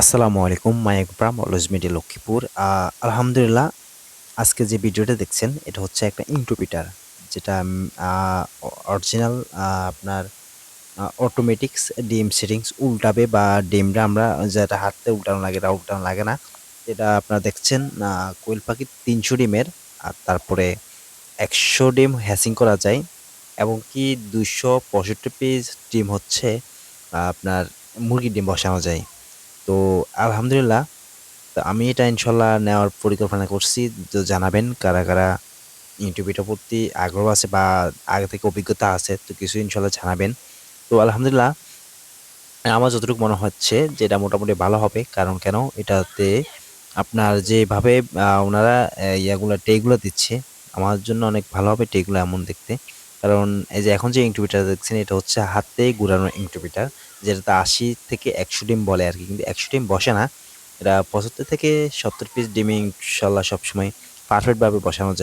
আসসালামু আলাইকুম মায়াক ব্রাম অলওয়েজ মিডিয়া লক্ষ্মীপুর। আলহামদুলিল্লাহ, আজকে যে ভিডিওটা দেখছেন, এটা হচ্ছে একটা ইনকিউবেটার, যেটা অরিজিনাল আপনার অটোমেটিক্স ডিম সেটিংস উল্টাবে বা ডিমটা আমরা যেটা হাতে উল্টানো লাগে এটা উল্টানো লাগে না, এটা আপনারা দেখছেন কোয়েল পাখির তিনশো ডিমের, আর তারপরে একশো ডিম হ্যাসিং করা যায়, এবং কি দুশো পঁয়ষট্টি পিস ডিম হচ্ছে আপনার মুরগির ডিম বসানো যায়। তো আলহামদুলিল্লাহ, তো আমি এটা ইনশাল্লাহ নেওয়ার পরিকল্পনা করছি। তো জানাবেন কারা কারা ইউটিউব এটা প্রতি আগ্রহ আছে বা আগে থেকে অভিজ্ঞতা আছে, তো কিছু ইনশাল্লাহ জানাবেন। তো আলহামদুলিল্লাহ, আমার যতটুকু মনে হচ্ছে যে এটা মোটামুটি ভালো হবে। কারণ কেন? এটাতে আপনার যেভাবে ওনারা ইয়াগুলো, টেগুলো দিচ্ছে, আমার জন্য অনেক ভালো হবে টেগুলো এমন দেখতে। কারণ এই যে এখন যে ইনকিউবেটার দেখছেন, এটা হচ্ছে হাতে ঘুরানো ইনকিউবেটার যেটাতে আশি থেকে একশো ডিম বলে আর কি। কিন্তু একশো ডিম বসে না। এটা পঁচাত্তর থেকে সত্তর পিস ডিমে ইনশাল্লাহ সবসময় পারফেক্টভাবে বসানো যায়।